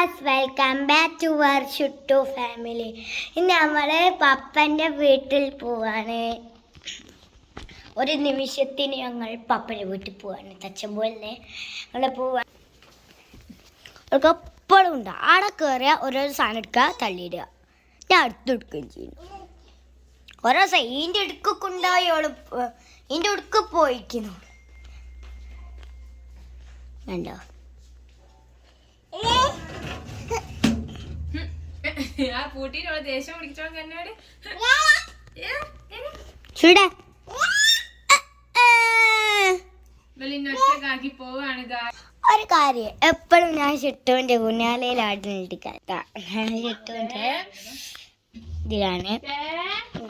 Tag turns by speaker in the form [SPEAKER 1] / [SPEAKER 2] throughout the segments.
[SPEAKER 1] Viewers welcome back to our Shuttu family ഇന്ന് നമ്മൾ പപ്പന്റെ വീട്ടിൽ പോവാണ്. ഒരു നിമിഷത്തിന് ഞങ്ങൾ പപ്പന്റെ വീട്ടിൽ പോവാണ്. തച്ചമ്പോലെ ഞങ്ങൾ പോവാ. എപ്പോഴും ഉണ്ട്. ആടെ കയറിയ ഓരോ സാധനം എടുക്കുക തള്ളിയിടുക. ഞാൻ അടുത്തെടുക്കുകയും ചെയ്യുന്നു. ഓരോ സൈന്റെ ഇതിന്റെ അവൾ ഇതിന്റെ അടുക്ക് പോയിക്കുന്നു കണ്ടോ?
[SPEAKER 2] ആ പൂട്ടിയിലുള്ള ദേഷ്യം പിടിച്ചോണ്ട് എന്നോട് ഒറ്റക്കാക്കി പോവാണ്
[SPEAKER 1] ഒരു കാര്യം എപ്പോഴും ഞാൻ ചിട്ടുവിന്റെ ഊഞ്ഞാലയിലാടുന്നിട്ട് ഷിട്ടുവിന്റെ ഇതിലാണ്.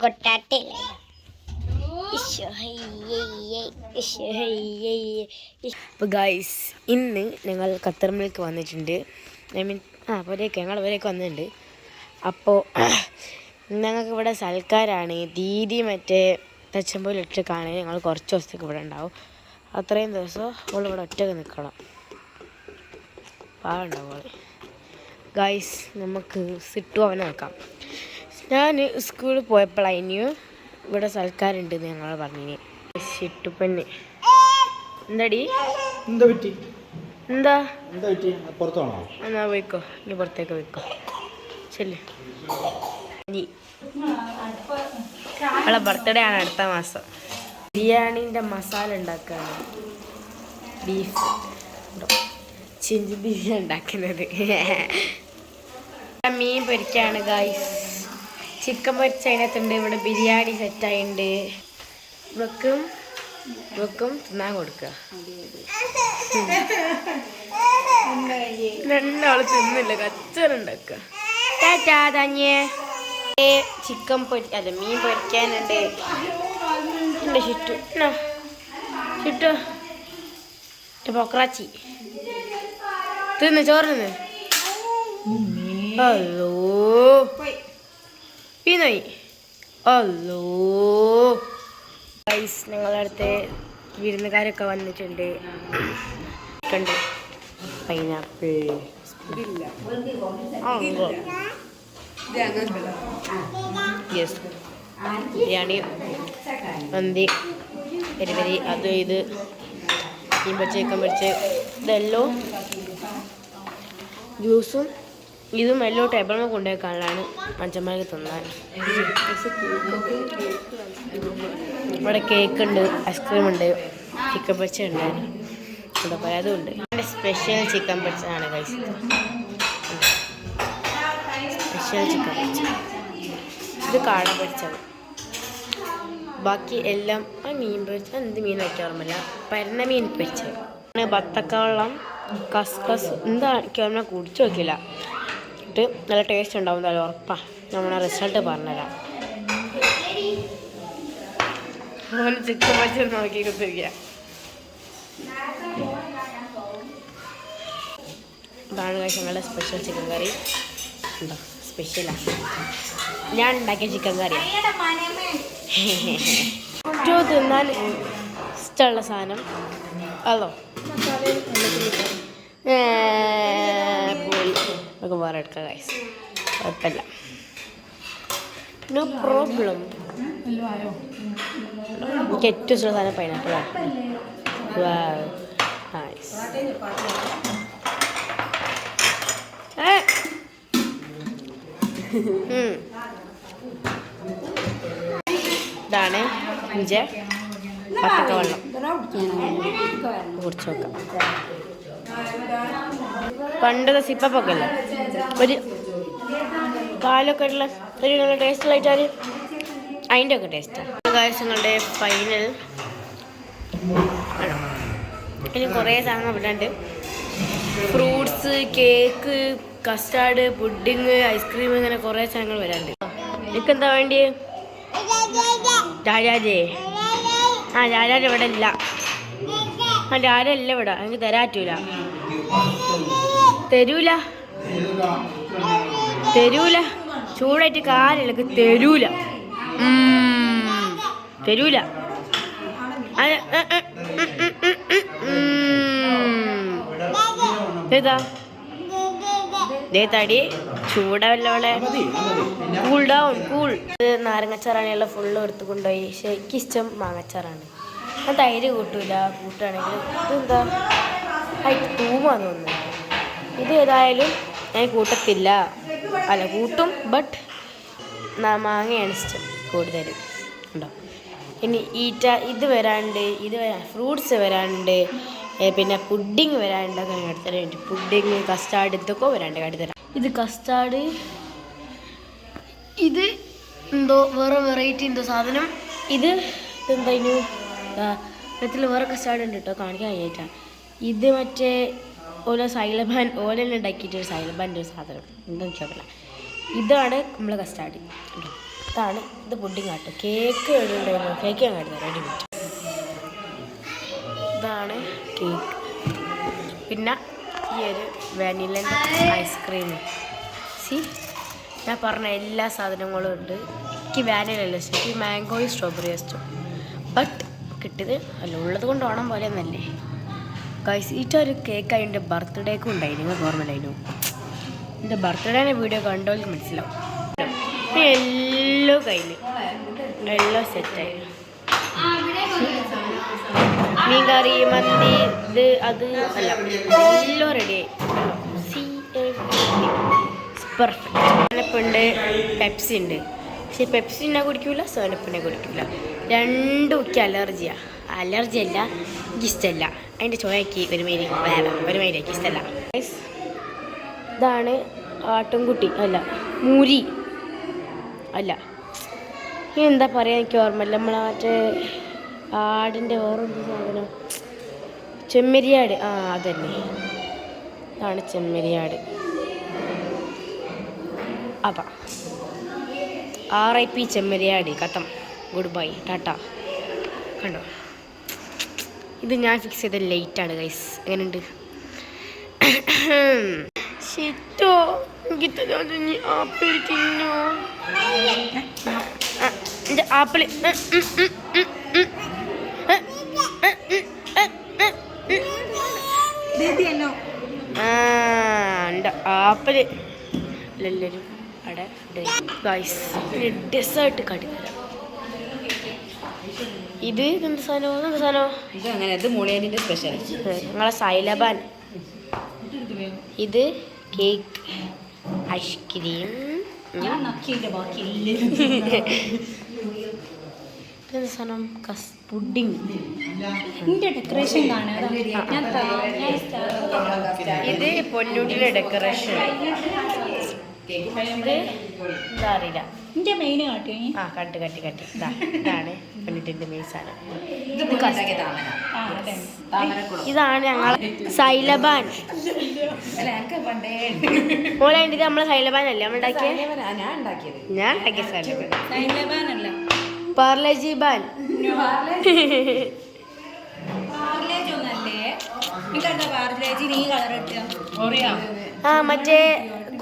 [SPEAKER 1] കൊട്ടാട്ടയില്ല
[SPEAKER 3] അപ്പോൾ ഗൈസ് ഇന്ന് ഞങ്ങൾ ഖത്തറിലേക്ക് വന്നിട്ടുണ്ട്. ഐ മീൻ ആ പോരേക്ക് ഞങ്ങൾ പോരേക്ക് വന്നിട്ടുണ്ട്. അപ്പോൾ ഞങ്ങൾക്ക് ഇവിടെ സൽക്കാരാണ്. ദീദി മറ്റേ തച്ചമ്പോൾ കാണാൻ ഞങ്ങൾ കുറച്ച് ദിവസത്തേക്ക് ഇവിടെ ഉണ്ടാവും. അത്രയും ദിവസം അവൾ ഇവിടെ ഒറ്റയ്ക്ക് നിൽക്കണം. പാടുണ്ടാവും ഗൈസ് നമുക്ക് സിട്ടു അവനെ നോക്കാം. ഞാൻ സ്കൂളിൽ പോയപ്പോഴും ഇവിടെ സൽക്കാരുണ്ട് ഞങ്ങൾ പറഞ്ഞിന്. പെണ്ണി. എന്താടി?
[SPEAKER 4] എന്താ പറ്റി?
[SPEAKER 3] എന്താ?
[SPEAKER 4] എന്താ പറ്റി? പുറത്താണോ?
[SPEAKER 3] എന്നാ പോയിക്കോ. ഇനി പുറത്തേക്ക് പോയിക്കോ. ചെല്ല് അവളെ ബർത്ത്ഡേ ആണ് അടുത്ത മാസം. ബിരിയാണീന്റെ മസാല ഉണ്ടാക്കുകയാണ് ബീഫ് ചിഞ്ചി ബീഫ് ഉണ്ടാക്കുന്നത്. മീൻ പൊരിക്കാണ് ഗായ്സ് ചിക്കൻ പൊരിച്ച അതിനകത്തുണ്ട് ഇവിടെ ബിരിയാണി സെറ്റായിട്ടുണ്ട് ഇവക്കും ഇവക്കും തിന്നാൻ കൊടുക്കുക രണ്ടാൾ തിന്നില്ല കച്ചറുണ്ടാക്കുക ടാറ്റാ തഞ്ഞേ ചിക്കൻ പൊരി അല്ല മീൻ പൊരിക്കാനുണ്ട്. ഉണ്ട് ചുറ്റു ചുറ്റു പൊക്രാച്ചി. തിന്ന് ചോറ് തിന്ന്. അല്ലോ പിന്നോയി. അല്ലോ ഗൈസ് ഞങ്ങളുടെ അടുത്ത് വിരുന്നുകാരൊക്കെ വന്നിട്ടുണ്ട്. കണ്ട്? പൈനാപ്പിൾ. യെസ് ബിരിയാണി മന്തി പെരി പെരി അത് ഇത് മീൻ പൊരിച്ച് ചിക്കൻ പൊരിച്ച് ഇതെല്ലാം ജ്യൂസും ഇതും എല്ലാം ടേബിളിൽ കൊണ്ടുപോയി കാണാനാണ് മഞ്ചന്മാർക്ക് തന്നാൽ ഇവിടെ കേക്ക് ഉണ്ട് ഐസ്ക്രീം ഉണ്ട് ചിക്കൻ പൊരിച്ച ഉണ്ട് ഇവിടെ പോയി അതുകൊണ്ട് സ്പെഷ്യൽ ചിക്കൻ പൊരിച്ചതാണ് കഴിച്ചത് സ്പെഷ്യൽ ചിക്കൻ പൊരിച്ച ഇത് കാട പൊരിച്ചത്. ബാക്കി എല്ലാം ആ മീൻ പൊരിച്ച എന്ത് മീൻ വയ്ക്കാൻ ഓർമ്മയില്ല. പരന്ന മീൻ പൊരിച്ചത് ബത്തക്കവെള്ളം കസ്കസ് എന്താ എനിക്ക് ഓർമ്മ കുടിച്ചു നോക്കില്ല എന്നിട്ട് നല്ല ടേസ്റ്റ് ഉണ്ടാവും നല്ല ഉറപ്പാണ് നമ്മളെ റിസൾട്ട് പറഞ്ഞുതരാം. ചിക്കൻ പൊരിച്ചത് നോക്കി ഇതാണ് ഞങ്ങളുടെ സ്പെഷ്യൽ ചിക്കൻ കറി ഉണ്ടോ? സ്പെഷ്യലാണ് ഞാൻ ഉണ്ടാക്കിയ ചിക്കൻ കറി ഏറ്റവും തിന്നാൻ ഇഷ്ടമുള്ള സാധനം. അതോ? പോയി നമുക്ക് വേറെ എടുക്കാം കൈസ് കുഴപ്പമില്ല. നോ പ്രോബ്ലം എനിക്ക് ഏറ്റവും ഇഷ്ടമുള്ള സാധനം പൈനാപ്പിളാണ് നൈസ് ഇതാണ് ഇഞ്ച്. പത്തക്ക വെള്ളം. കുറിച്ച് നോക്കാം പണ്ടത്തെ സിപ്പൊക്കെ അല്ലേ? ഒരു പാലൊക്കെ ഉള്ള ഒരു ടേസ്റ്റ് ആയിട്ടാൽ അതിന്റെ ഒക്കെ ടേസ്റ്റാണ് കാര്യങ്ങളുടെ ഫൈനൽ ഇനി കുറേ സാധനം ഇവിടെയുണ്ട് fruits cake custard pudding ice cream ഇങ്ങനെ കുറേ സാധനങ്ങൾ വരാണ്ട് നിനക്ക് എന്താ വേണ്ടി രാജാജേ. ആ രാജാജ് ഇവിടെ ഇല്ല. ആ രാജല്ല ഇവിടെ. എനിക്ക് തരാറ്റൂല തരൂല. തരൂല. ചൂടായിട്ട് കാലിലൊക്കെ തരൂല. തരൂല. ഏതാ ദേ തടി ചൂടല്ലോളെ കൂൾ ഡൗൺ കൂൾ നാരങ്ങച്ചാറാണെങ്കിൽ ഫുള്ള് എടുത്ത് കൊണ്ടുപോയി. പക്ഷെ എനിക്കിഷ്ടം മാങ്ങച്ചാറാണ്. ഞാൻ തൈര് കൂട്ടൂല കൂട്ടുകയാണെങ്കിൽ ഇതെന്താ? ഐ തൂമാന്ന് തോന്നുന്നു. ഇത് ഏതായാലും ഞാൻ കൂട്ടത്തില്ല. അല്ല കൂട്ടും ബട്ട് മാങ്ങയാണ് ഇഷ്ടം കൂടുതലും. ഉണ്ടോ ഇനി ഈറ്റ ഇത് വരാണ്ട് ഇത് വരാ ഫ്രൂട്ട്സ് വരാണ്ട് പിന്നെ പുഡിങ് വരാണ്ട് ഒക്കെ ഞാൻ എടുത്തരാം പുഡിങ് കസ്റ്റാർഡ് ഇതൊക്കെ വരാണ്ട് കാട്ടിത്തരാം ഇത് കസ്റ്റാർഡ് ഇത് എന്തോ വേറെ വെറൈറ്റി എന്തോ സാധനം. ഇത് എന്തായിരുന്നു ഇതിൽ വേറെ കസ്റ്റാർഡ് ഉണ്ട് കേട്ടോ കാണിക്കാൻ കഴിഞ്ഞിട്ടാ ഇത് മറ്റേ ഓരോ സൈലബാൻ ഓലെല്ലാം ഉണ്ടാക്കിയിട്ട് ഒരു സൈലബാന്റെ ഒരു സാധനം. എന്താണെന്ന് ചോദിക്കില്ല ഇതാണ് നമ്മൾ കസ്റ്റാർഡ് ഇതാണ് ഇത് പുഡിങ് കാട്ടും കേക്ക് എവിടെയുണ്ടായിരുന്നു കേക്ക് ഞാൻ കാട്ടുന്നത് ഇതാണ് കേക്ക് പിന്നെ ഈ ഒരു വാനിലന്റെ ഐസ്ക്രീം സി ഞാൻ പറഞ്ഞ എല്ലാ സാധനങ്ങളും ഉണ്ട്. എനിക്ക് വാനിലല്ല ഇഷ്ടം. എനിക്ക് മാംഗോയും സ്ട്രോബെറി ഇഷ്ടം. ബട്ട് കിട്ടിയത് അല്ല ഉള്ളത് കൊണ്ട് ഓണം പോലെ ഒന്നല്ലേ. ഗൈസ് ഈറ്റ ഒരു കേക്ക് അതിന്റെ ബർത്ത്ഡേക്കും ഉണ്ടായി. നിങ്ങൾ ഓർമ്മ ഉണ്ടായിരുന്നു എന്റെ ബർത്ത്ഡേനെ വീഡിയോ കണ്ടോൽ മനസ്സിലാവും. എല്ലോ കയ്യിൽ എല്ലോ സെറ്റായി മീൻ കറി മന്തി ഇത് അത് അല്ല. എല്ലാം റെഡിയായി സി പെർഫെക്റ്റ് സോനപ്പുണ്ട് പെപ്സി ഉണ്ട്. പക്ഷെ പെപ്സി ഞാൻ കുടിക്കൂല സോനപ്പിനെ കുടിക്കൂല. രണ്ടും ഒക്കെ അലർജിയാണ് അലർജി അല്ല ഇഷ്ടമല്ല അതിന്റെ ചോയക്ക് ഒരു വേറെ ഒരുമേരി എനിക്ക് ഇഷ്ടമല്ല ഇതാണ് ആട്ടുംകുട്ടി. അല്ല മുരി. അല്ല. എന്താ പറയുക എനിക്ക് ഓർമ്മയില്ല. മറ്റേ ആടിന്റെ വേറെന്ത് സാധനം? ചെമ്മരിയാട്. ആ അതന്നെ. അതാണ് ചെമ്മരിയാട്. അതാ. ആർ ഐ പി ചെമ്മരിയാട്. കത്തം ഗുഡ് ബൈ ടാറ്റ. കണ്ടോ? ഇത് ഞാൻ ഫിക്സ് ചെയ്ത ലേറ്റാണ് ഗൈസ് എങ്ങനെയുണ്ട്? ശിറ്റോ എനിക്ക് തരാതെ ആപ്പിൾ തിന്നോ? എന്റെ ആപ്പിൾ ആ ആപ്പിൾ എല്ലാവരും അവിടെ ഗൈസ് ഡെസേർട്ട് കടിക്കല ഇത് എന്ത് സാധനമോ എന്ത് സാധനമോ
[SPEAKER 2] ഇത് അങ്ങനെ ഇത് മുളിയനിന്റെ സ്പെഷ്യൽ
[SPEAKER 3] ഞങ്ങളെ സൈലബാൻ. ഇത് കേക്ക് ഐസ്ക്രീം. ഇതെന്ത് സാധനം കസ് പുഡിങ്.
[SPEAKER 5] ഡെക്കറേഷൻ കാണാം ഞാൻ
[SPEAKER 3] ഇത് പൊന്നുടിയുടെ ഡെക്കറേഷൻ ഇത് എന്താ അറിയില്ല.
[SPEAKER 5] എന്റെ മെയിൻ കാട്ടി
[SPEAKER 3] ആ കട്ട് കട്ടി കട്ടി ഇതാ ഇതാണ് പൊന്നുട്ടിന്റെ മെയിൻ സാധനം. ഇതാണ് ഞങ്ങൾ സൈലബാൻ മോളെ നമ്മളെ സൈലബാൻ അല്ലേ നമ്മൾ
[SPEAKER 2] ഞാൻ ഉണ്ടാക്കിയത്.
[SPEAKER 3] ഞാൻ ഉണ്ടാക്കിയ സൈലബാൻ
[SPEAKER 5] സൈലബാനല്ല
[SPEAKER 3] പാർലേജി? ബാൻ ആ മറ്റേ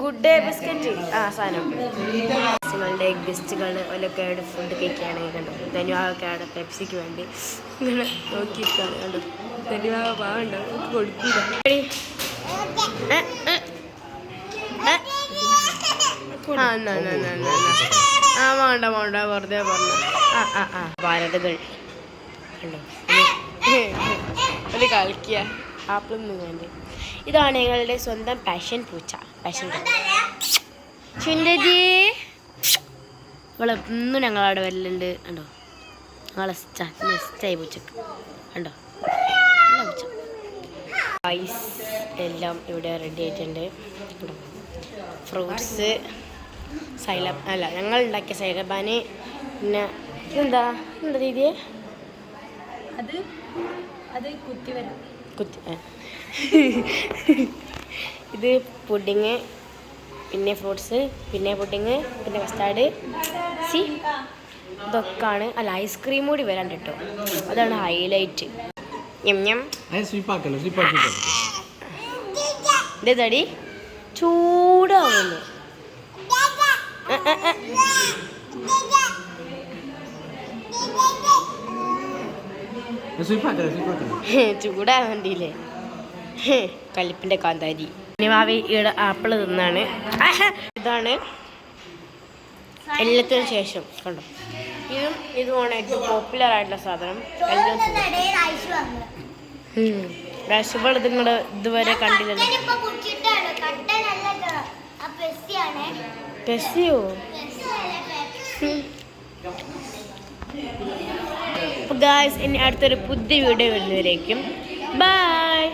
[SPEAKER 3] ഗുഡ് ഡേ ബിസ്ക്കറ്റ്. ആ സാധനം. എഗ് ഗസ്റ്റുകൾ ഓലൊക്കെ അവിടെ ഫുഡ് കഴിക്കുകയാണ് കണ്ടോ. ധനുവാവൊക്കെ അവിടെ പെപ്സിക്ക് വേണ്ടി ഇങ്ങനെ നോക്കിയിരിക്കുകയാണ് കണ്ടോ. ധനുവാവ പാവണ്ടോ കൊടുക്കില്ല. ആ എന്നാ എന്നാ എന്നാ എന്നാ. ആ വേണ്ട വേണ്ട വെറുതെ പറഞ്ഞു. ആ ആ ആ. ഭാരതകൾ കണ്ടോ? ഒരു കളിക്കുക ആപ്പിളൊന്നും വേണ്ട ഇതാണ് ഞങ്ങളുടെ സ്വന്തം പാഷൻ പൂച്ച. പാഷൻ ചുണ്ടജി. ഇവളെ ഇന്നും ഞങ്ങളവിടെ വരലുണ്ട്. കണ്ടോ? ഞങ്ങളെ നെസ്റ്റായി പൂച്ചക്ക് കണ്ടോ? നല്ല പൂച്ച. ഐസ് എല്ലാം ഇവിടെ റെഡി ആയിട്ടുണ്ട്. ഫ്രൂട്ട്സ് സൈലം അല്ല ഞങ്ങൾ ഉണ്ടാക്കിയ സൈലബാന്. പിന്നെ എന്താ എന്താ രീതിയെ?
[SPEAKER 5] അത് അത് കുത്തി വരാം.
[SPEAKER 3] കുത്തി ഇത് പുഡിങ് പിന്നെ ഫ്രൂട്ട്സ് പിന്നെ പുഡിങ് പിന്നെ കസ്റ്റാർഡ്. സി ഇതൊക്കെയാണ്. അല്ല ഐസ്ക്രീം കൂടി വരാൻ കേട്ടോ. അതാണ് ഹൈലൈറ്റ്. ഞം ഞം.
[SPEAKER 4] അതിന് സ്വീപ്പാക്കല്ലോ സ്വീപ്പാക്കി
[SPEAKER 3] ഇതേ തടി ചൂടാവുന്നു. ആ, വേണ്ടിയില്ലേ? കലിപ്പിന്റെ കാന്താരി. നിവാവി ഇവിടെ ആപ്പിൾ തിന്നാണ്. ഇതാണ്. എല്ലാത്തിനും ശേഷം കണ്ടോ? ഇതും ഇതുമാണ് ഏറ്റവും പോപ്പുലർ ആയിട്ടുള്ള സാധനം. രാശിബൾ ഇതിങ്ങളുടെ ഇതുവരെ കണ്ടില്ലല്ലോ.
[SPEAKER 1] കട്ടനിപ്പോ കുടിച്ചിട്ടാണ് കട്ടൻ അല്ല ആ പെസ്സിയാണ്
[SPEAKER 3] പെസിയോ അപ്പോൾ ഗായ്സ് ഇനി അടുത്തൊരു പുതിയ വീഡിയോ വരുന്നവരേക്കും. ബൈ